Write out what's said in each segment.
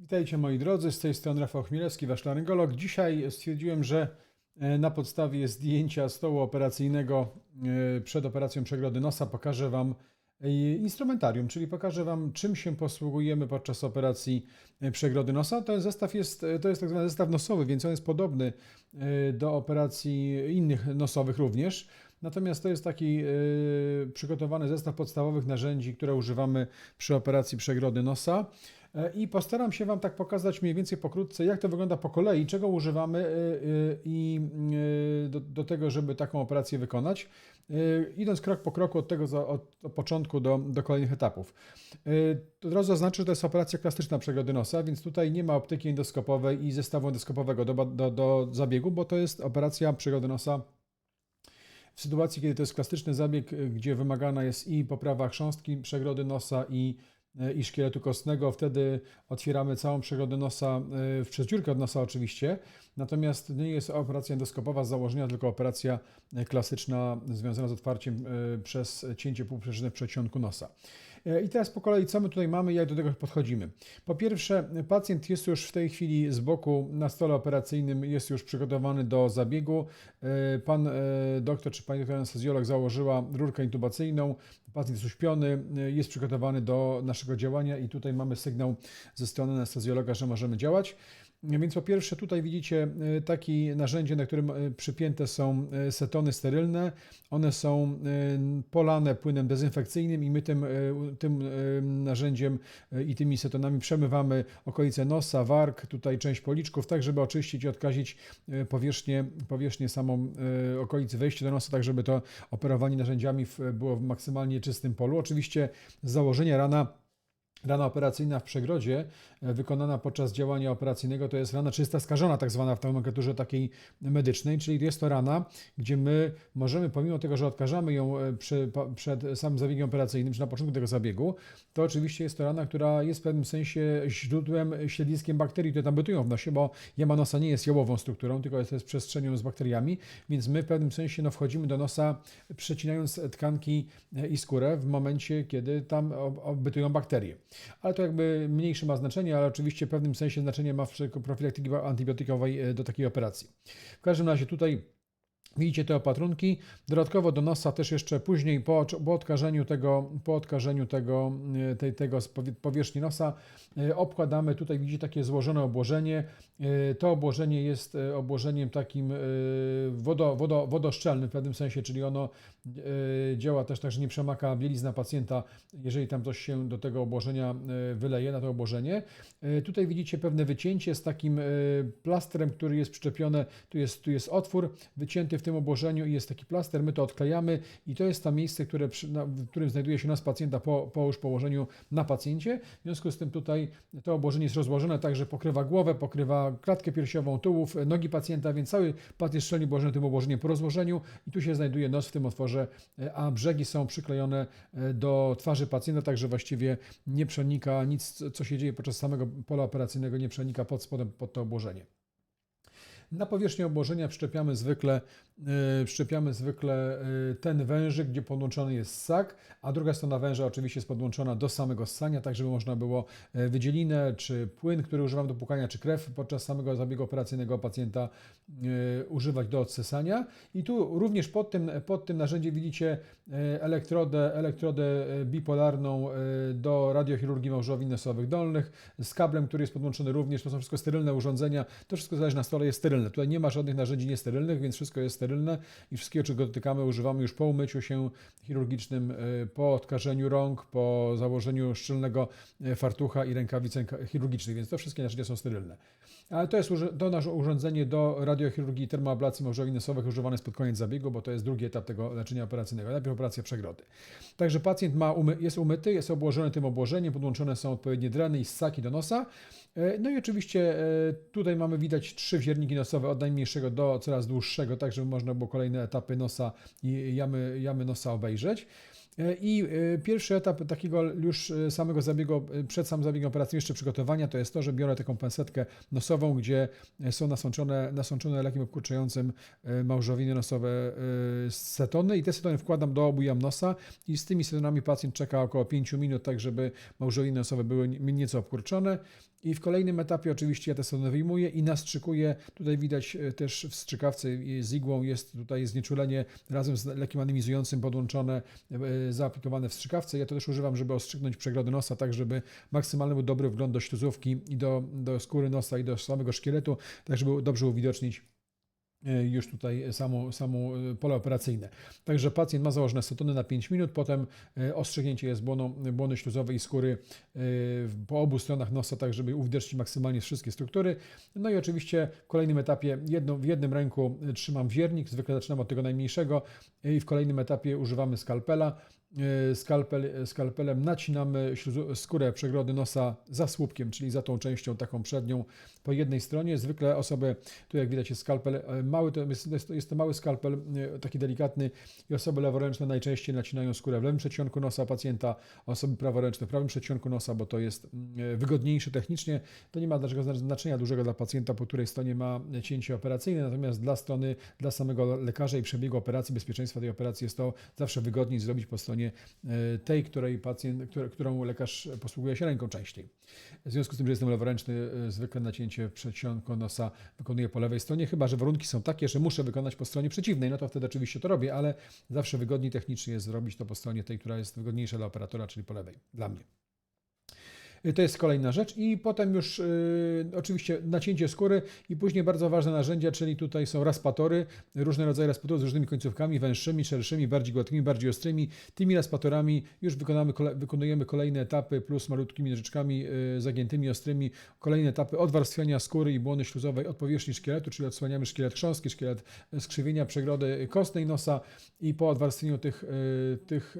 Witajcie moi drodzy, z tej strony Rafał Chmielewski, wasz laryngolog. Dzisiaj stwierdziłem, że e, na podstawie zdjęcia stołu operacyjnego e, przed operacją przegrody nosa pokażę Wam e, instrumentarium, czyli pokażę Wam czym się posługujemy podczas operacji przegrody nosa. Ten zestaw jest, to jest tak zwany zestaw nosowy, więc on jest podobny do operacji innych nosowych również. Natomiast to jest taki przygotowany zestaw podstawowych narzędzi, które używamy przy operacji przegrody nosa. E, I postaram się Wam tak pokazać mniej więcej pokrótce, jak to wygląda po kolei, czego używamy e, e, i do, do tego, żeby taką operację wykonać, idąc krok po kroku od tego za- od, początku do, do kolejnych etapów. Od razu zaznaczę, że to jest operacja klasyczna przegrody nosa, więc tutaj nie ma optyki endoskopowej i zestawu endoskopowego do, do, do zabiegu, bo to jest operacja przegrody nosa w sytuacji, kiedy to jest klasyczny zabieg, gdzie wymagana jest i poprawa chrząstki przegrody nosa i, i szkieletu kostnego, wtedy otwieramy całą przegrodę nosa y, przez dziurkę od nosa oczywiście. Natomiast nie jest operacja endoskopowa z założenia, tylko operacja y, klasyczna związana z otwarciem przez cięcie półprzeczne w przedsionku nosa. Y, I teraz po kolei, co my tutaj mamy i jak do tego podchodzimy. Po pierwsze, pacjent jest już w tej chwili z boku na stole operacyjnym, jest już przygotowany do zabiegu. E, Pan e, doktor czy pani doktor anestezjolog założyła rurkę intubacyjną, pacjent jest uśpiony, e, jest przygotowany do naszego działania i tutaj mamy sygnał ze strony anestezjologa, że możemy działać. Więc po pierwsze tutaj widzicie e, takie narzędzie, na którym e, przypięte są e, setony sterylne. One są polane płynem dezynfekcyjnym i my tym, tym narzędziem i tymi setonami przemywamy okolice nosa, warg, tutaj część policzków, tak żeby oczyścić i odkazić powierzchnię, powierzchnię samą okolicy wejścia do nosa, tak żeby to operowanie narzędziami było w maksymalnie czystym polu. Oczywiście z założenia rana Rana operacyjna w przegrodzie, e, wykonana podczas działania operacyjnego, to jest rana czysta skażona, tak zwana w nomenklaturze takiej medycznej, czyli jest to rana, gdzie my możemy, pomimo tego, że odkażamy ją e, przy, przed samym zabiegiem operacyjnym, czy na początku tego zabiegu, to oczywiście jest to rana, która jest w pewnym sensie źródłem, siedliskiem bakterii, które tam bytują w nosie, bo jama nosa nie jest jałową strukturą, tylko jest, jest przestrzenią z bakteriami, więc my w pewnym sensie no, wchodzimy do nosa, przecinając tkanki e, i skórę w momencie, kiedy tam bytują bakterie. Ale to jakby mniejsze ma znaczenie, ale oczywiście w pewnym sensie znaczenie ma w profilaktyki antybiotykowej e, do takiej operacji. W każdym razie tutaj Widzicie te opatrunki. Dodatkowo do nosa też jeszcze później po, po odkażeniu tego, po odkażeniu tego, e, tej, tego powierzchni nosa e, obkładamy, tutaj widzicie takie złożone obłożenie. E, To obłożenie jest obłożeniem takim wodo, wodo, wodoszczelnym w pewnym sensie, czyli ono działa też tak, że nie przemaka bielizna pacjenta, jeżeli tam coś się do tego obłożenia wyleje, na to obłożenie. Tutaj widzicie pewne wycięcie z takim plastrem, który jest przyczepione, tu jest, tu jest otwór wycięty w tym obłożeniu i jest taki plaster, my to odklejamy i to jest to miejsce, które, przy, na, w którym znajduje się nas pacjenta po, po już położeniu na pacjencie. W związku z tym tutaj to obłożenie jest rozłożone tak, że pokrywa głowę, pokrywa klatkę piersiową, tułów, nogi pacjenta, więc cały pacjent jest szczelnie obłożony tym obłożeniem po rozłożeniu i tu się znajduje nos w tym otworze, e, a brzegi są przyklejone e, do twarzy pacjenta, także właściwie nie przenika nic, co się dzieje podczas samego pola operacyjnego, nie przenika pod spodem pod to obłożenie. Na powierzchnię obłożenia przyczepiamy zwykle, yy, przyczepiamy zwykle yy, ten wężyk, gdzie podłączony jest ssak, a druga strona węża oczywiście jest podłączona do samego ssania, tak żeby można było yy, wydzielinę, czy płyn, który używam do płukania, czy krew podczas samego zabiegu operacyjnego pacjenta używać do odsysania. I tu również pod tym, pod tym narzędziem widzicie elektrodę, elektrodę bipolarną do radiochirurgii małżowin nosowych dolnych z kablem, który jest podłączony również. To są wszystko sterylne urządzenia. To wszystko zależy na stole jest sterylne. Tutaj nie ma żadnych narzędzi niesterylnych, więc wszystko jest sterylne i wszystkiego, czego dotykamy, używamy już po umyciu się chirurgicznym, y, po odkażeniu rąk, po założeniu szczelnego y, fartucha i rękawic ręka- chirurgicznych, więc to wszystkie narzędzia są sterylne. Ale to jest to nasze urządzenie do radiochirurgii i termoablacji małżowin nosowych używane jest pod koniec zabiegu, bo to jest drugi etap tego leczenia operacyjnego. Najpierw operacja przegrody. Także pacjent ma umy, jest umyty, jest obłożony tym obłożeniem, podłączone są odpowiednie dreny i ssaki do nosa. E, No i oczywiście e, tutaj mamy widać trzy wzierniki nosowe od najmniejszego do coraz dłuższego, tak żeby można było kolejne etapy nosa i jamy, jamy nosa obejrzeć. E, I e, pierwszy etap takiego już e, samego zabiegu, przed samym zabiegiem operacyjnym, jeszcze przygotowania, to jest to, że biorę taką pensetkę nosową, gdzie są nasączone, nasączone lekiem obkurczającym małżowiny nosowe setony i te setony wkładam do obu jam nosa i z tymi setonami pacjent czeka około 5 minut, tak żeby małżowiny nosowe były nieco obkurczone. I w kolejnym etapie oczywiście ja te setony wyjmuję i nastrzykuję. Tutaj widać też w strzykawce z igłą jest tutaj znieczulenie razem z lekiem anemizującym podłączone zaaplikowane w strzykawce. Ja to też używam, żeby ostrzygnąć przegrody nosa, tak żeby maksymalny był dobry wgląd do śluzówki i do, do skóry nosa i do samego szkieletu, tak żeby dobrze uwidocznić e, już tutaj samo, samo e, pole operacyjne. Także pacjent ma założone setony na 5 minut, potem e, ostrzygnięcie jest błoną, błony śluzowej i skóry po obu stronach nosa, tak żeby uwidocznić maksymalnie wszystkie struktury. No i oczywiście w kolejnym etapie jedno, w jednym ręku trzymam wiernik, zwykle zaczynam od tego najmniejszego i w kolejnym etapie używamy skalpela. E, skalpel, skalpelem nacinamy skórę przegrody nosa za słupkiem, czyli za tą częścią taką przednią po jednej stronie. Zwykle osoby, tu jak widać jest skalpel e, mały, to jest, jest, to, mały skalpel, e, taki delikatny i osoby leworęczne najczęściej nacinają skórę w lewym przedsionku nosa pacjenta, osoby praworęczne w prawym przedsionku nosa, bo to jest mm, wygodniejsze technicznie. To nie ma znaczenia dużego dla pacjenta, po której stronie ma cięcie operacyjne, natomiast dla strony, dla samego lekarza i przebiegu operacji, bezpieczeństwa tej operacji jest to zawsze wygodniej zrobić po stronie e, tej, której pacjent, którą lekarz posługuje się ręką częściej. W związku z tym, że jestem leworęczny, e, zwykle nacięcie przedsionku nosa wykonuję po lewej stronie, chyba że warunki są takie, że muszę wykonać po stronie przeciwnej, no to wtedy oczywiście to robię, ale zawsze wygodniej technicznie jest zrobić to po stronie tej, która jest wygodniejsza dla operatora, czyli po lewej, dla mnie. Y, to jest kolejna rzecz. I potem już y, oczywiście nacięcie skóry i później bardzo ważne narzędzia, czyli tutaj są raspatory, różne rodzaje raspatorów z różnymi końcówkami, węższymi, szerszymi, bardziej gładkimi, bardziej ostrymi. Tymi raspatorami już wykonamy, kole, wykonujemy kolejne etapy plus malutkimi nożyczkami y, zagiętymi, ostrymi, kolejne etapy odwarstwiania skóry i błony śluzowej od powierzchni szkieletu, czyli odsłaniamy szkielet chrząstki, szkielet skrzywienia przegrody kostnej nosa i po odwarstwieniu tych, y, tych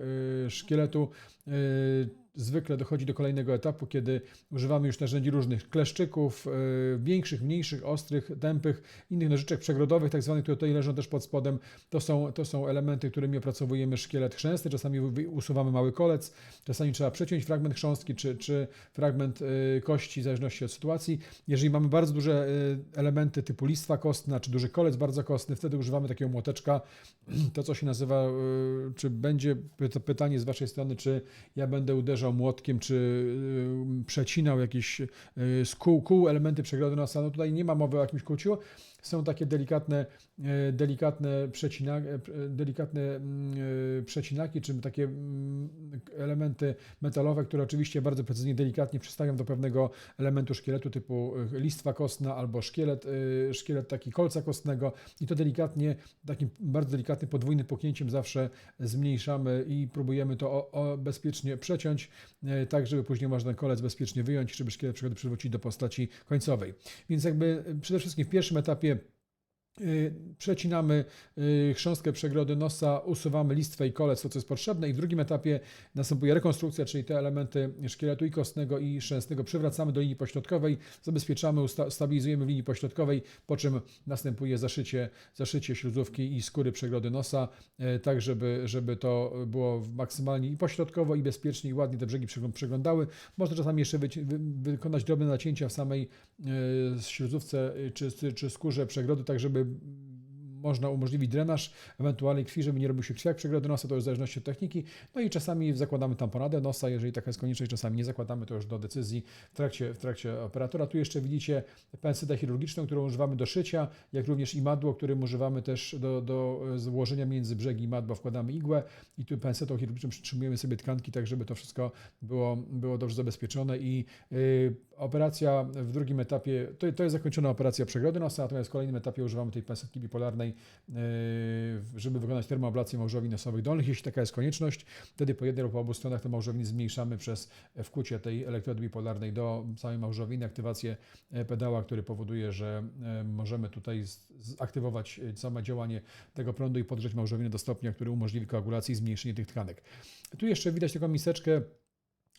y, szkieletu y, zwykle dochodzi do kolejnego etapu, kiedy używamy już narzędzi różnych kleszczyków, yy, większych, mniejszych, ostrych, tępych, innych nożyczek przegrodowych, tak zwanych, które tutaj leżą też pod spodem. To są, to są elementy, którymi opracowujemy szkielet chrzęsty. Czasami usuwamy mały kolec, czasami trzeba przeciąć fragment chrząstki czy, czy fragment yy, kości, w zależności od sytuacji. Jeżeli mamy bardzo duże yy, elementy typu listwa kostna czy duży kolec bardzo kostny, wtedy używamy takiego młoteczka. To, co się nazywa, czy będzie pytanie z Waszej strony, czy ja będę uderzał uderzał młotkiem, czy y, przecinał jakieś y, z kół, kół elementy przegrody nosa. No tutaj nie ma mowy o jakimś kółciu, są takie delikatne, e, delikatne, przecina, e, delikatne mm, e, przecinaki, czy takie mm, elementy metalowe, które oczywiście bardzo precyzyjnie, delikatnie przystawiam do pewnego elementu szkieletu typu listwa kostna albo szkielet, szkielet taki kolca kostnego i to delikatnie, takim bardzo delikatnym podwójnym puknięciem zawsze zmniejszamy i próbujemy to o, o bezpiecznie przeciąć, tak żeby później można kolec bezpiecznie wyjąć, żeby szkielet przywrócić do postaci końcowej. Więc jakby przede wszystkim w pierwszym etapie przecinamy y, chrząstkę przegrody nosa, usuwamy listwę i kolec, to co jest potrzebne i w drugim etapie następuje rekonstrukcja, czyli te elementy szkieletu i kostnego i szczęsnego przywracamy do linii pośrodkowej, zabezpieczamy, stabilizujemy w linii pośrodkowej, po czym następuje zaszycie, zaszycie śluzówki i skóry przegrody nosa, y, tak żeby, żeby to było maksymalnie i pośrodkowo i bezpiecznie i ładnie te brzegi przeglądały. Można czasami jeszcze wy, wy, wykonać drobne nacięcia w samej śluzówce czy, czy skórze przegrody, tak żeby żeby można umożliwić drenaż, ewentualnie krwi, żeby nie robił się krwiak przegrody nosa, to już w zależności od techniki. No i czasami zakładamy tamponadę nosa, jeżeli taka jest konieczność, czasami nie zakładamy, to już do decyzji w trakcie, w trakcie operatora. Tu jeszcze widzicie pensetę chirurgiczną, którą używamy do szycia, jak również i madło, którym używamy też do, do złożenia między brzegi madła, wkładamy igłę i tu pensetą chirurgiczną przytrzymujemy sobie tkanki, tak żeby to wszystko było, było dobrze zabezpieczone i yy, operacja w drugim etapie, to, to jest zakończona operacja przegrody nosa, natomiast w kolejnym etapie używamy tej pensetki bipolarnej, e, żeby wykonać termoablację małżowin nosowych dolnych. Jeśli taka jest konieczność, wtedy po jednej lub obu stronach te małżowiny zmniejszamy przez wkucie tej elektrody bipolarnej do całej małżowiny, aktywację e, pedała, który powoduje, że e, możemy tutaj zaktywować same działanie tego prądu i podgrzeć małżowinę do stopnia, który umożliwi koagulację i zmniejszenie tych tkanek. Tu jeszcze widać taką miseczkę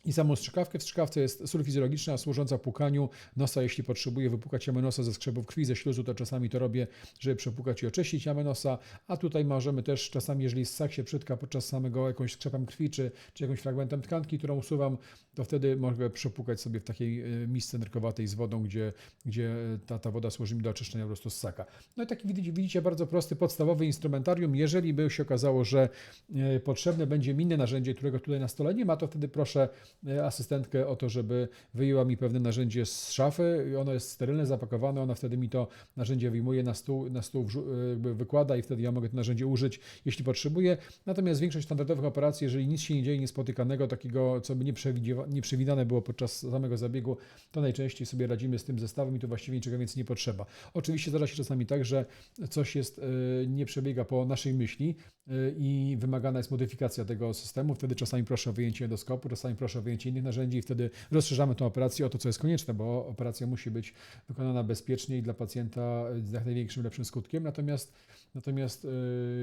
i samą strzykawkę. W strzykawce jest sól fizjologiczna służąca płukaniu nosa, jeśli potrzebuję wypłukać jamę nosa ze skrzepów krwi, ze śluzu, to czasami to robię, żeby przepłukać i oczyścić jamę nosa, a tutaj możemy też czasami, jeżeli ssak się przytka podczas samego jakąś skrzepem krwi, czy, czy jakimś fragmentem tkanki, którą usuwam, to wtedy mogę przepłukać sobie w takiej e, misce nerkowatej z wodą, gdzie, gdzie ta, ta woda służy mi do oczyszczenia po prostu ssaka. No i taki widzicie, bardzo prosty, podstawowy instrumentarium. Jeżeli by się okazało, że e, potrzebne będzie inne narzędzie, którego tutaj na stole nie ma, to wtedy proszę e, asystentkę o to, żeby wyjęła mi pewne narzędzie z szafy. Ono jest sterylne, zapakowane, ona wtedy mi to narzędzie wyjmuje na stół, na stół jakby wykłada i wtedy ja mogę to narzędzie użyć, jeśli potrzebuję. Natomiast większość standardowych operacji, jeżeli nic się nie dzieje niespotykanego, takiego, co by nie, przewidziewa- nie przewidziane było podczas samego zabiegu, to najczęściej sobie radzimy z tym zestawem i tu właściwie niczego więcej nie potrzeba. Oczywiście zdarza się czasami tak, że coś jest, e, nie przebiega po naszej myśli e, i wymagana jest modyfikacja tego systemu. Wtedy czasami proszę o wyjęcie endoskopu, czasami proszę o wyjęcie innych narzędzi i wtedy rozszerzamy tę operację o to, co jest konieczne, bo operacja musi być wykonana bezpiecznie i dla pacjenta z jak największym, lepszym skutkiem. Natomiast, natomiast e,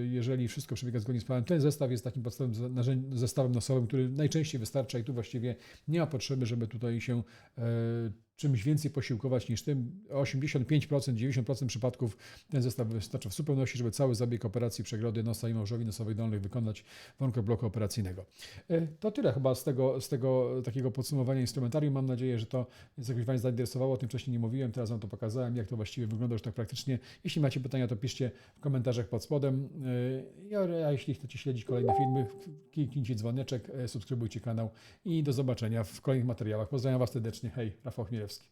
jeżeli wszystko przebiega zgodnie z planem, ten zestaw jest takim podstawowym zestawem nosowym, który najczęściej wystarcza i tu właściwie nie ma potrzeby, żeby tutaj się e, czymś więcej posiłkować niż tym. 85%, 90% przypadków ten zestaw wystarcza w zupełności, żeby cały zabieg operacji przegrody nosa i małżowi nosowej dolnej wykonać w warunkach bloku operacyjnego. E, To tyle chyba z tego, z tego takiego podsumowania instrumentarium. Mam nadzieję, że to jakoś Was zainteresowało. O tym wcześniej nie mówiłem, teraz Wam to pokazałem, jak to właściwie wygląda już tak praktycznie. Jeśli macie pytania, to piszcie w komentarzach pod spodem. E, A jeśli chcecie śledzić kolejne filmy, kliknijcie dzwoneczek, e, subskrybujcie kanał i do zobaczenia w kolejnych materiałach. Pozdrawiam Was serdecznie. Hej, Rafał Chmielewski. risk.